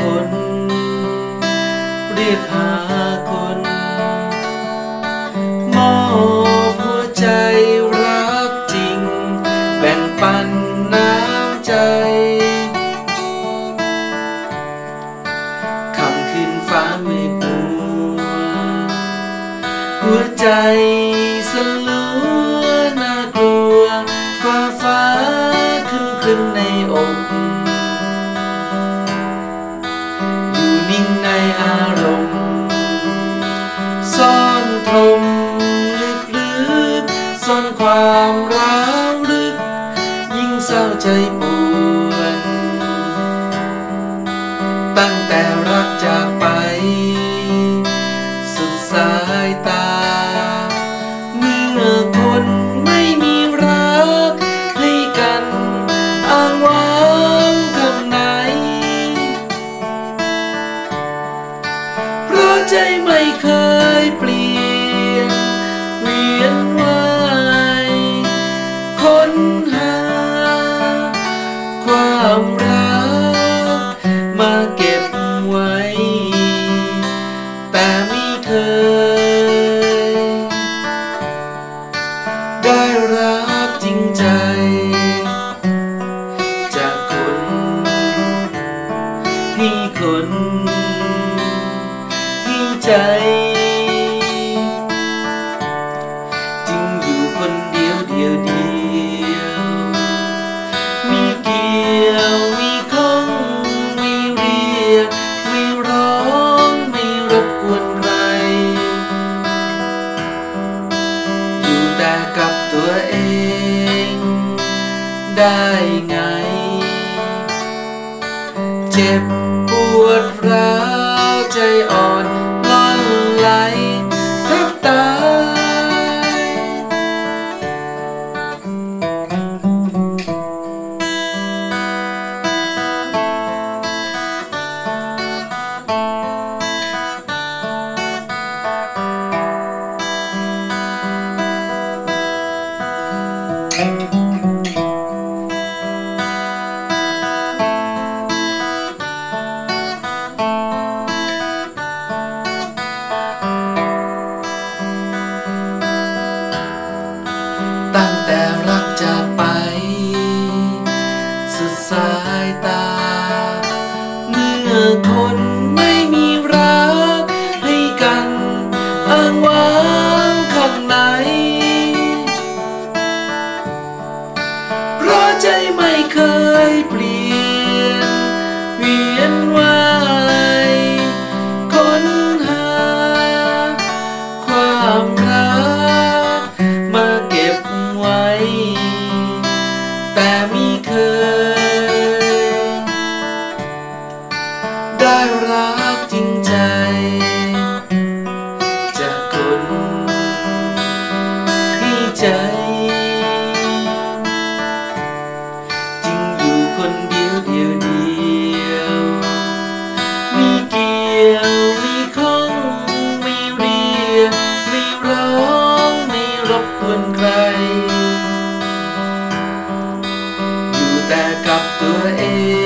คน เรียกหาคน มอบหัวใจรักจริง แบ่งปันน้ำใจ คำคืนฟ้าไมืดมัวหัวใจสล ความร้าวลึก ยิ่งเศร้าใจปวดตั้งแต่รักจากไป สุดสายตา เมื่อคนไม่มีรัก ให้กันอ้างว้างข้างในเพราะใจไม่เคย แต่ ได้ไง เจ็บปวดร้าวใจอ่อนล่อนไหลแทบตาย ตั้งแต่รักจากไป สุดสายตา เมื่อคนไม่มีรัก ให้กันอ้างว้างข้างใน เพราะใจไม่เคยเปลี่ย ใจ จึงอยู่คนเดียวเดียวเดียว มีเกี่ยว มีข้องไม่เรียกไม่ร้องไม่รบกวนใคร อยู่แต่กับตัวเอง